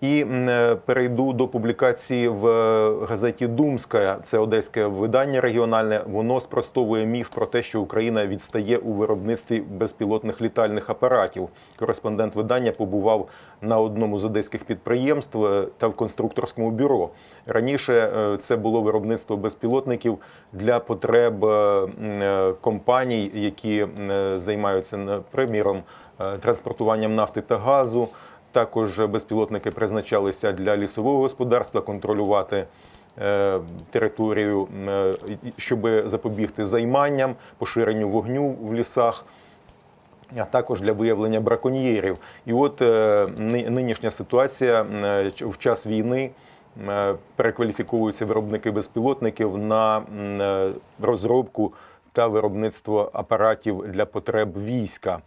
І е, перейду до публікації в е, газеті Думська. Це одеське видання регіональне. Воно спростовує міф про те, що Україна відстає у виробництві безпілотних літальних апаратів. Кореспондент видання побував на одному з одеських підприємств е, та в конструкторському бюро. Раніше це було виробництво безпілотників для потреб компаній, які займаються, приміром, транспортуванням нафти та газу. Також безпілотники призначалися для лісового господарства контролювати е, територію, е, щоб запобігти займанням, поширенню вогню в лісах. А також для виявлення браконьєрів. І от е, нинішня ситуація в час війни перекваліфіковуються виробники безпілотників на розробку та виробництво апаратів для потреб війська.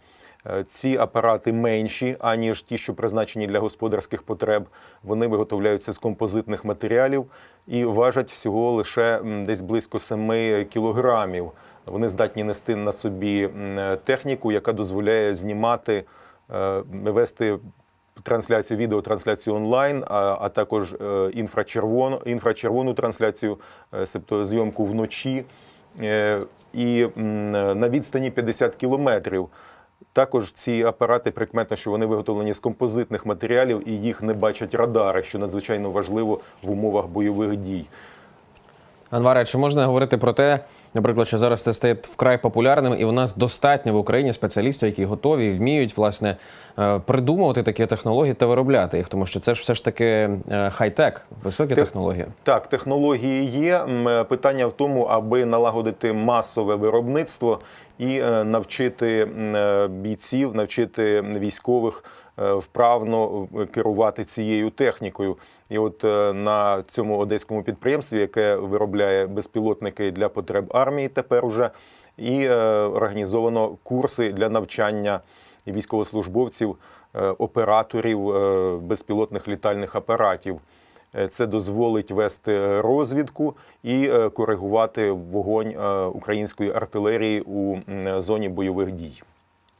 Е, Ці апарати менші, аніж ті, що призначені для господарських потреб. Вони виготовляються з композитних матеріалів і важать всього лише десь близько 7 кілограмів. Вони здатні нести на собі техніку, яка дозволяє знімати, е, вести трансляцію, відеотрансляцію онлайн, а, а також е, інфрачервону, інфрачервону трансляцію, е, себто зйомку вночі е, і на відстані 50 кілометрів. Також ці апарати прикметно, що вони виготовлені з композитних матеріалів і їх не бачать радари, що надзвичайно важливо в умовах бойових дій. Анваре, чи можна говорити про те, наприклад, що зараз це стає вкрай популярним, і у нас достатньо в Україні спеціалістів, які готові і вміють власне е, придумувати такі технології та виробляти їх, тому що це ж все ж таки е, хай-тек, високі Те- технології. Так, технології є. Питання в тому, аби налагодити масове виробництво і е, навчити е, бійців, навчити військових е, вправно е, керувати цією технікою. І от е, на цьому одеському підприємстві, яке виробляє безпілотники для потреб армії, тепер уже і е, організовано курси для навчання військовослужбовців, е, операторів е, безпілотних літальних апаратів. Е, Це дозволить вести розвідку і е, коригувати вогонь е, української артилерії у зоні бойових дій.